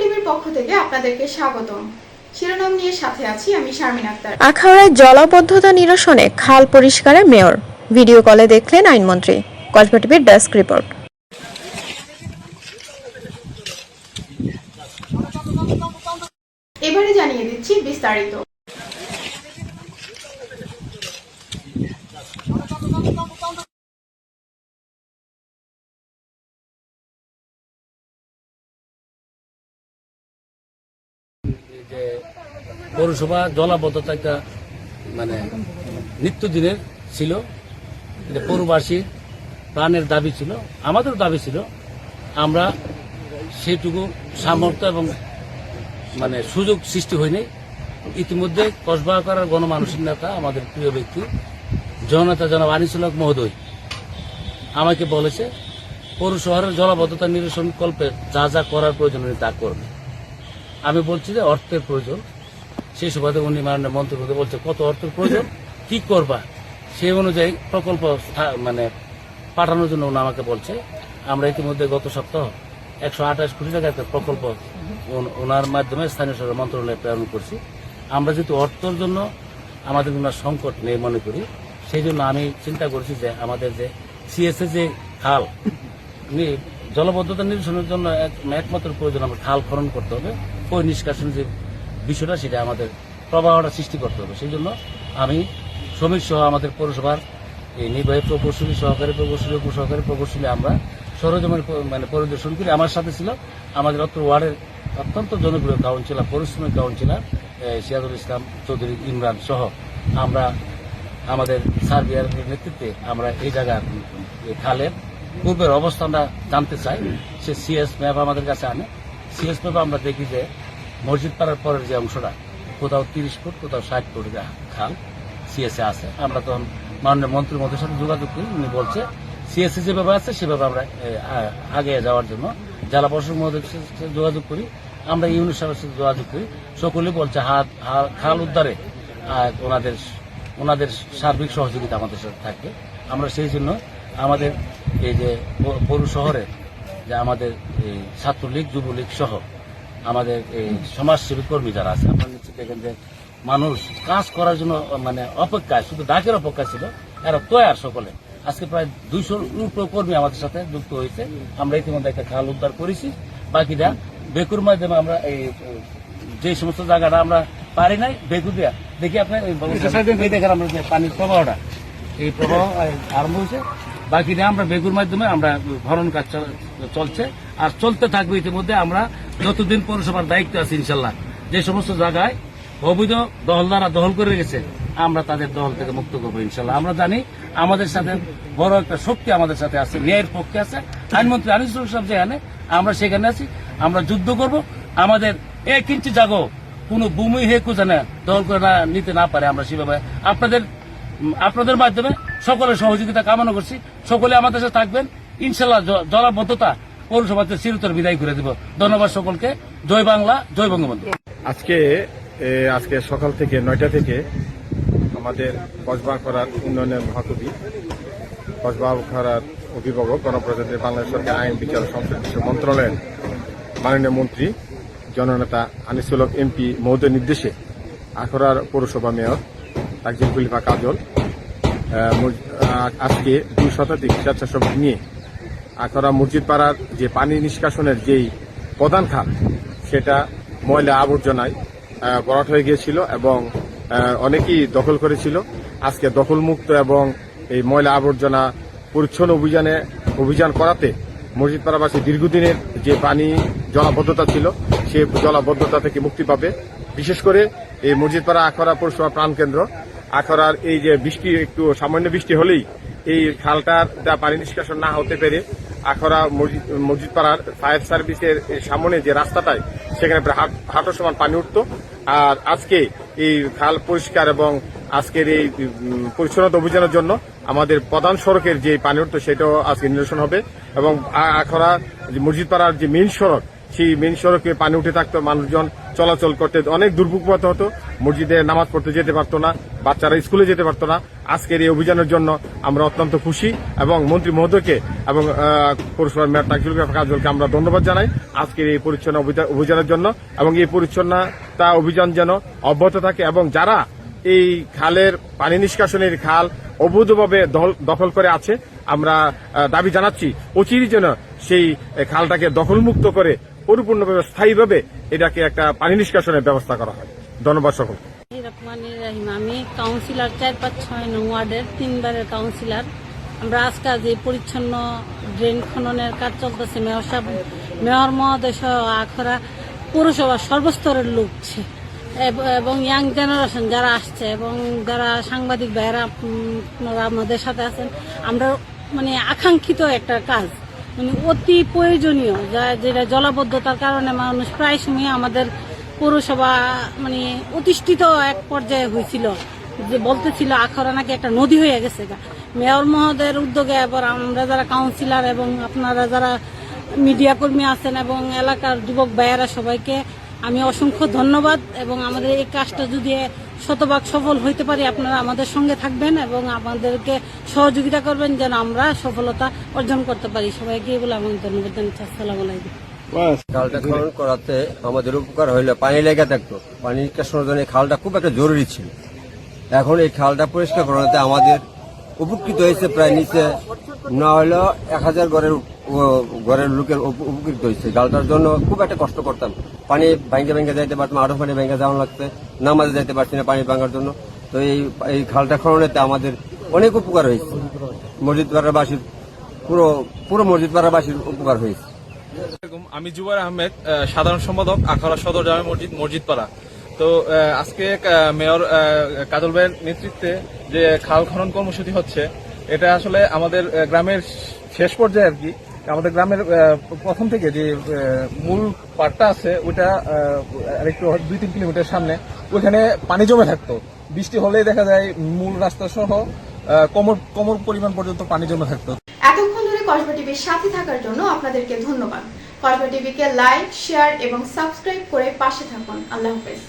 টিভির পক্ষ থেকে আপনাদেরকে স্বাগতম। শিরোনাম নিয়ে সাথে আছি আমি শারমিন আক্তার। আখাউড়ায় জলাবদ্ধতা নিরসনে খাল পরিষ্কারে মেয়র। ভিডিও কলে দেখলেন আইনমন্ত্রী। কসবা টিভির ডেস্ক রিপোর্ট। এবারে জানিয়ে দিচ্ছি বিস্তারিত। যে পৌরসভা জলাবদ্ধতা একটা মানে নিত্যদিনের ছিল। পৌরবাসীর প্রাণের দাবি ছিল, আমাদেরও দাবি ছিল। আমরা সেটুকু সামর্থ্য এবং মানে সুযোগ সৃষ্টি হয়নি। ইতিমধ্যে কসবা করার গণমানুষের নেতা, আমাদের প্রিয় ব্যক্তি, জননেতা জনাব আনিসুলক মহোদয়, আমাকে বলেছে পৌর শহরের জলাবদ্ধতা নিরসন কল্পে যা যা করার প্রয়োজন তা করবে। আমি বলছি যে অর্থের প্রয়োজন। সেই সুবাদে উনি মাননীয় মন্ত্রী বলছে, কত অর্থের প্রয়োজন? কি করবা? সেই অনুযায়ী প্রকল্প মানে পাঠানোর জন্য উনি আমাকে বলছে। আমরা ইতিমধ্যে গত সপ্তাহ একশো আঠাশ কোটি টাকা একটা প্রকল্প ওনার মাধ্যমে স্থানীয় সরকার মন্ত্রণালয়ে প্রেরণ করছি। আমরা যেহেতু অর্থের জন্য আমাদের কোনো সংকট নেই মনে করি, সেই জন্য আমি চিন্তা করছি যে আমাদের যে সিএসএ যে খাল জলবদ্ধতা নিরসনের জন্য একমাত্র প্রয়োজন আমরা খাল খনন করতে হবে। ওই নিষ্কাশন যে বিষয়টা, সেটা আমাদের প্রবাহটা সৃষ্টি করতে হবে। সেই জন্য আমি শ্রমিক সহ আমাদের পৌরসভার এই নির্বাহী প্রকৌশলী, সহকারী প্রকৌশলী, উপসহকারী প্রকৌশলী আমরা সরজমের মানে পরিদর্শন করি। আমার সাথে ছিল আমাদের অত্র ওয়ার্ডের অত্যন্ত জনপ্রিয় কাউন্সিলর পরিশ্রমী কাউন্সিলর সিরাজুল ইসলাম চৌধুরী ইমরান সহ আমরা আমাদের সার্বিয়ার নেতৃত্বে আমরা এই জায়গার খালের পূর্বের অবস্থানটা জানতে চাই। সে সিএস ম্যাপ আমাদের কাছে আনে। সিএস ম্যাপ আমরা দেখি যে মসজিদ পাড়ার পরের যে অংশটা, কোথাও তিরিশ ফুট, কোথাও ষাট ফুট খাল সিএসএ আছে। আমরা তখন মাননীয় মন্ত্রী মধ্যে সাথে যোগাযোগ করি, উনি বলছে সিএসসি যেভাবে আছে, সেভাবে আমরা আগে যাওয়ার জন্য জেলা প্রশাসক মহোদয়ের সাথে যোগাযোগ করি, আমরা ইউনিট সাহেবের সাথে যোগাযোগ করি। সকলে বলছে হাত খাল উদ্ধারে ওনাদের ওনাদের সার্বিক সহযোগিতা আমাদের সাথে থাকে আমরা সেই জন্য আমাদের এই যে পৌর শহরে যে আমাদের এই ছাত্রলীগ যুবলীগ সহ আমাদের এই সমাজসেবী কর্মী যারা আছে আপনারা নিশ্চিত দেখেন যে মানুষ কাজ করার জন্য মানে অপেক্ষায় শুধু ডাকের অপেক্ষা ছিল এরা তৈয়ার সকলে। আজকে প্রায় দুইশোর উপর কর্মী আমাদের সাথে যুক্ত হয়েছে। আমরা ইতিমধ্যে একটা খাল উদ্ধার করেছি। বাকিটা বেকুর মাধ্যমে আমরা এই যে সমস্ত জায়গাটা আমরা পারি নাই বেকু দিয়া। দেখি আপনি এই এই দেখেন আমরা যে পানির প্রবাহটা এই প্রবাহ আরম্ভ হয়েছে। বাকিটা আমরা বেগুর মাধ্যমে আমরা ভরণ কাজ চল- চলছে। আর চলতে থাকবে ইতিমধ্যে আমরা যতদিন পৌরসভার দায়িত্ব আছে, ইনশাল্লাহ। যে সমস্ত জায়গায় অবৈধ দহলদারা দখল করে রেখেছে, আমরা তাদের দখল থেকে মুক্ত করব, ইনশাল্লাহ। আমরা জানি আমাদের সাথে বড় একটা শক্তি আমাদের সাথে আছে, ন্যায়ের পক্ষে আছে। আইনমন্ত্রী আনিসুল সাহেব যেখানে, আমরা সেখানে আছি, আমরা যুদ্ধ করব। আমাদের এক ইঞ্চি জাগো, কোনো ভূমি হেকু যেন দখল করে না, নিতে না পারে আমরা সেভাবে। আপনাদের আপনাদের মাধ্যমে সকলের সহযোগিতা কামনা করছি। সকলে আমাদের সাথে থাকবেন। ইনশাল্লাহ জলাবদ্ধতা পৌরসভাতে চিরতর বিদায় করে দিব। ধন্যবাদ সকলকে। জয় বাংলা, জয় বঙ্গবন্ধু। আজকে আজকে সকাল থেকে নয়টা থেকে আমাদের কসবা করার উন্নয়নের মহাকবি, কসবা করার অভিভাবক, গণপ্রজাতন্ত্রী বাংলাদেশ সরকার আইন বিচার সংসদ মন্ত্রণালয়ের মাননীয় মন্ত্রী, জননেতা আনিসুল এমপি মহোদয়ের নির্দেশে আখড়ার পৌরসভা মেয়র তাকজিল খলিফা কাজল আজকে দুই শতাধিক স্বেচ্ছাসেবক নিয়ে আখড়া মসজিদ পাড়ার যে পানি নিষ্কাশনের যেই প্রধান খাল, সেটা ময়লা আবর্জনায় ভরাট হয়ে গিয়েছিল এবং অনেকেই দখল করেছিল। আজকে দখলমুক্ত এবং এই ময়লা আবর্জনা পরিচ্ছন্ন অভিযানে, অভিযান করাতে মসজিদ পাড়াবাসী দীর্ঘদিনের যে পানি জলাবদ্ধতা ছিল, সে জলাবদ্ধতা থেকে মুক্তি পাবে। বিশেষ করে এই মসজিদ পাড়া আখড়া পৌরসভা প্রাণকেন্দ্র আখড়ার এই যে বৃষ্টি, একটু সামান্য বৃষ্টি হলেই এই খালটার যা পানি নিষ্কাশন না হতে পেরে আখড়া মসজিদ পাড়ার ফায়ার সার্ভিসের সামনে যে রাস্তাটায়, সেখানে হাট- সমান পানি উঠতো। আর আজকে এই খাল পরিষ্কার এবং আজকের এই পরিচ্ছন্নতা অভিযানের জন্য আমাদের প্রধান সড়কের যে পানি উঠতো, সেটাও আজকে নিরসন হবে। এবং আ- আখড়া যে মসজিদ পাড়ার যে মেইন সড়ক, সেই মেইন সড়কে পানি উঠে থাকতো মানুষজন। চলাচল করতে অনেক দুর্ভোগ হতো। মসজিদে নামাজ পড়তে যেতে পারতো না, বাচ্চারা স্কুলে যেতে পারতো না। আজকের এই অভিযানের জন্য আমরা অত্যন্ত খুশি এবং মন্ত্রী মহোদয়কে এবং পৌরসভার মেয়র তাকিউল কাজলকে আমরা ধন্যবাদ জানাই আজকের এই পরিচ্ছন্ন অভিযানের জন্য এবং এই পরিচ্ছন্নতা অভিযান যেন অব্যাহত থাকে এবং যারা এই খালের পানি নিষ্কাশনের খাল অবৈধভাবে দখল করে আছে, আমরা দাবি জানাচ্ছি অচিরই যেন সেই খালটাকে দখলমুক্ত করে পরিপূর্ণভাবে স্থায়ীভাবে এটাকে একটা পানি নিষ্কাশনের ব্যবস্থা করা হয়। ধন্যবাদ সকল আমি কাউন্সিলর চার পাঁচ ছয় নং ওয়ার্ডের তিনবারের কাউন্সিলর আমরা আজকে যে পরিচ্ছন্ন ড্রেন খননের কাজ চলতেছে, মেয়র সাহেব, মেয়র মহোদয় আখরা পৌরসভার সর্বস্তরের লোক। এবং ইয়াং জেনারেশন যারা আসছে এবং যারা সাংবাদিক ভাইয়েরা আপনারা আমাদের সাথে আছেন, আমরা মানে আকাঙ্ক্ষিত একটা কাজ। মানে অতি প্রয়োজনীয়, যা যেটা জলাবদ্ধতার কারণে মানুষ প্রায় সময় আমাদের পৌরসভা মানে অতিষ্ঠিত এক পর্যায়ে হয়েছিল যে বলতেছিল আখড়া নাকি একটা নদী হয়ে গেছে। মেয়র মহোদয়ের উদ্যোগে এবার আমরা যারা কাউন্সিলর এবং আপনারা যারা মিডিয়া কর্মী আছেন এবং এলাকার যুবক ভাইয়েরা সবাইকে আমি অসংখ্য ধন্যবাদ এবং আমাদের এই কাজটা যদি শতভাগ সফল হইতে পারি আপনারা আমাদের সঙ্গে থাকবেন এবং আমাদেরকে সহযোগিতা করবেন যেন আমরা সফলতা অর্জন করতে পারি। সবাইকে এই বলে আমি ধন্যবাদ জানাচ্ছি আসসালামু আলাইকুম। খালটা খনন করাতে আমাদের উপকার হইলে পানি লেগে থাকতো। পানি নিষ্কাশনের জন্য এই খালটা খুব একটা জরুরি ছিল। এখন এই খালটা পরিষ্কার করাতে আমাদের উপকৃত হয়েছে প্রায় নিচে না হলেও এক হাজার ঘরের ঘরের লোকের উপ- উপকৃত হয়েছে। খালটার জন্য খুব একটা কষ্ট করতাম। পানি ভাঙ্গে ভেঙে যাইতে পারতাম আরও পানি ভেঙে যাওয়া লাগছে, নামাজে যাইতে পারছি না পানি ভাঙার জন্য। তো এই এই খালটা খননেতে আমাদের অনেক উপকার হয়েছে। মসজিদ পাড়াবাসীর পুরো পুরো মসজিদ পাড়াবাসীর উপকার হয়েছে। আমি জুবার আহমেদ সাধারণ সম্পাদক আখাড়া সদর জামে মসজিদ, মসজিদপাড়া। তো আজকে মেয়র কাজল ভাইয়ের নেতৃত্বে যে খাল খনন কর্মসূচি হচ্ছে, এটা আসলে আমাদের গ্রামের শেষ পর্যায়ে আর কি। আমাদের গ্রামের প্রথম থেকে যে মূল পাটটা আছে, ওইটা আরেকটু দুই তিন কিলোমিটার সামনে, ওইখানে পানি জমে থাকতো। বৃষ্টি হলেই দেখা যায় মূল রাস্তা সহ কোমর কোমর পরিমাণ পর্যন্ত পানি জমে থাকতো। এতক্ষণ ধরে কসবা টিভির সাথে থাকার জন্য আপনাদেরকে ধন্যবাদ। কসবা টিভিকে লাইক, শেয়ার এবং সাবস্ক্রাইব করে পাশে থাকুন। আল্লাহ হাফেজ।